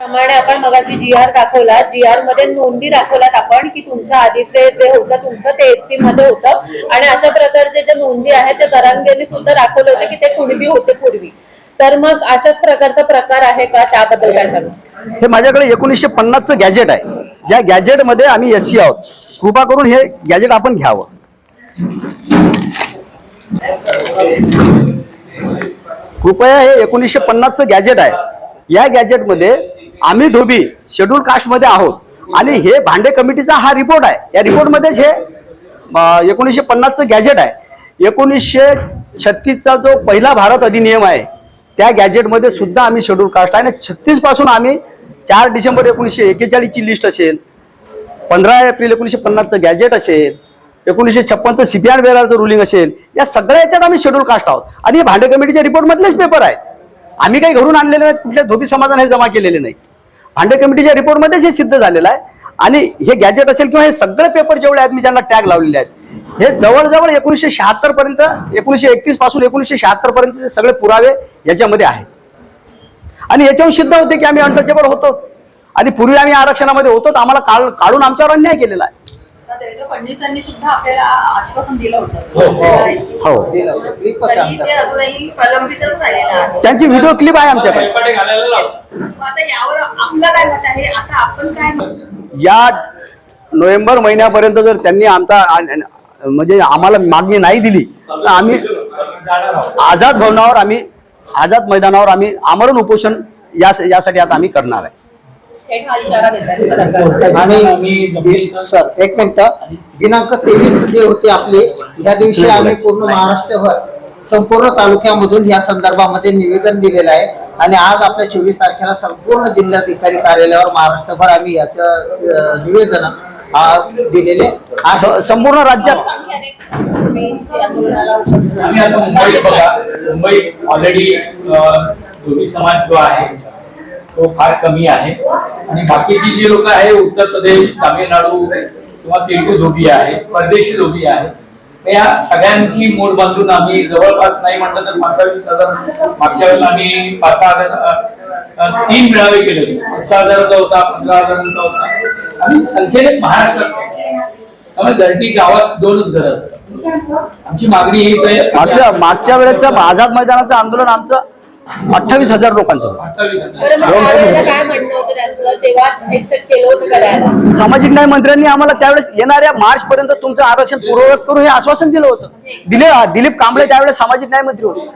प्रमाणे आपण मगाशी जी आर दाखवला. जी आरमध्ये नोंदी दाखवल्यात आपण की तुमच्या आधीचे जे होतं तुमचं ते एससी मध्ये होतं. आणि अशा प्रकारचे जे नोंदी आहेत ते दरांगेने सुद्धा दाखवले होते की ते कुणबी होते पूर्वी तर मग अशाच प्रकारचा प्रकार आहे का? त्याबद्दल काय सांगू? हे माझ्याकडे एकोणीसशे पन्नासचं गॅजेट आहे. ज्या गॅजेटमध्ये आम्ही एस सी आहोत. कृपा करून हे गॅजेट आपण घ्यावं. कृपया हे एकोणीसशे पन्नासचं गॅजेट आहे. या गॅजेटमध्ये आम्ही धोबी शेड्यूल कास्टमध्ये आहोत. आणि हे भांडे कमिटीचा हा रिपोर्ट आहे. या रिपोर्टमध्येच हे एकोणीसशे पन्नासचं गॅजेट आहे. एकोणीसशे छत्तीसचा जो पहिला भारत अधिनियम आहे त्या गॅजेटमध्ये सुद्धा आम्ही शेड्यूल कास्ट आहे. आणि छत्तीसपासून आम्ही चार डिसेंबर एकोणीसशे एक्केचाळीसची लिस्ट असेल पंधरा एप्रिल एकोणीसशे पन्नासचं गॅजेट असेल एकोणीसशे छप्पनचं सीपीआर वेराचं रुलिंग असेल या सगळ्या याच्यात आम्ही शेड्यूल कास्ट आहोत. आणि हे भांडे कमिटीच्या रिपोर्टमधलेच पेपर आहेत. आम्ही काही घरून आणलेले नाहीत कुठल्या धोबी समाजाने हे जमा केलेले नाही भांडे कमिटीच्या रिपोर्टमध्येच हे सिद्ध झालेलं आहे. आणि हे गॅजेट असेल किंवा हे सगळे पेपर जेवढे आहेत मी त्यांना टॅग लावलेले आहेत. हे जवळजवळ एकोणीसशे शहात्तर पर्यंत एकोणीसशे एकतीसपासून एकोणीसशे शहात्तर पर्यंतचे सगळे पुरावे याच्यामध्ये आहेत. आणि याच्याहून सिद्ध होते की आम्ही अनटचेबल होतो. आणि पूर्वी आम्ही आरक्षणामध्ये होतो तर आम्हाला काढून आमच्यावर अन्याय केलेला आहे. देवेंद्र फडणवीसांनी सुद्धा आपल्याला आश्वासन दिलं हो. होतं. तरी ते अजूनही प्रलंबितच राहिलेलं आहे. त्यांची व्हिडिओ क्लिप आहे आमच्याकडे. आता यावर आपलं काय मत आहे? आता आपण काय म्हणतो या नोव्हेंबर महिन्यापर्यंत जर त्यांनी आमचा म्हणजे आम्हाला मागणी नाही दिली तर आम्ही. आझाद भवनावर आम्ही आझाद मैदानावर आम्ही आमरण उपोषण या यासाठी आता आम्ही करणार आहे. आणि सर एक मिनिट. दिनांक तेवीस जे होते आपले त्या दिवशी आम्ही पूर्ण महाराष्ट्रभर संपूर्ण तालुक्यामधून या संदर्भामध्ये निवेदन दिलेलं आहे. आणि आज आपल्या चोवीस तारखेला संपूर्ण जिल्हाधिकारी कार्यालयावर महाराष्ट्रभर आम्ही याचं निवेदन दिलेले संपूर्ण राज्यात? या मुंबईत बघा. मुंबईत ऑलरेडी समाज जो आहे तो फार कमी आहे. आणि बाकीची जी लोक आहे उत्तर प्रदेश तामिळनाडू किंवा तेलगू धोबी आहे परदेशी धोबी आहे या सगळ्यांची मोड बांधून आम्ही जवळपास नाही म्हटलं तर मागच्या वेळेस मागच्या वेळेला आम्ही पाच सहा हजार तीन मेळावे केले होते. सहा हजाराचा होता पंधरा हजारांचा होता. आम्ही संख्येने महाराष्ट्रात त्यामुळे घरटी गावात दोनच घर असतात. आमची मागणी हीच आहे. मागच्या मागच्या वेळेचं आझाद मैदानाचं आंदोलन आमचं अठ्ठावीस हजार लोकांचं. सामाजिक न्याय मंत्र्यांनी आम्हाला त्यावेळेस येणाऱ्या मार्च पर्यंत तुमचं आरक्षण पूर्ववत करू हे आश्वासन दिलं होतं. दिलीप दिलीप कांबळे त्यावेळेस सामाजिक न्याय मंत्री होते.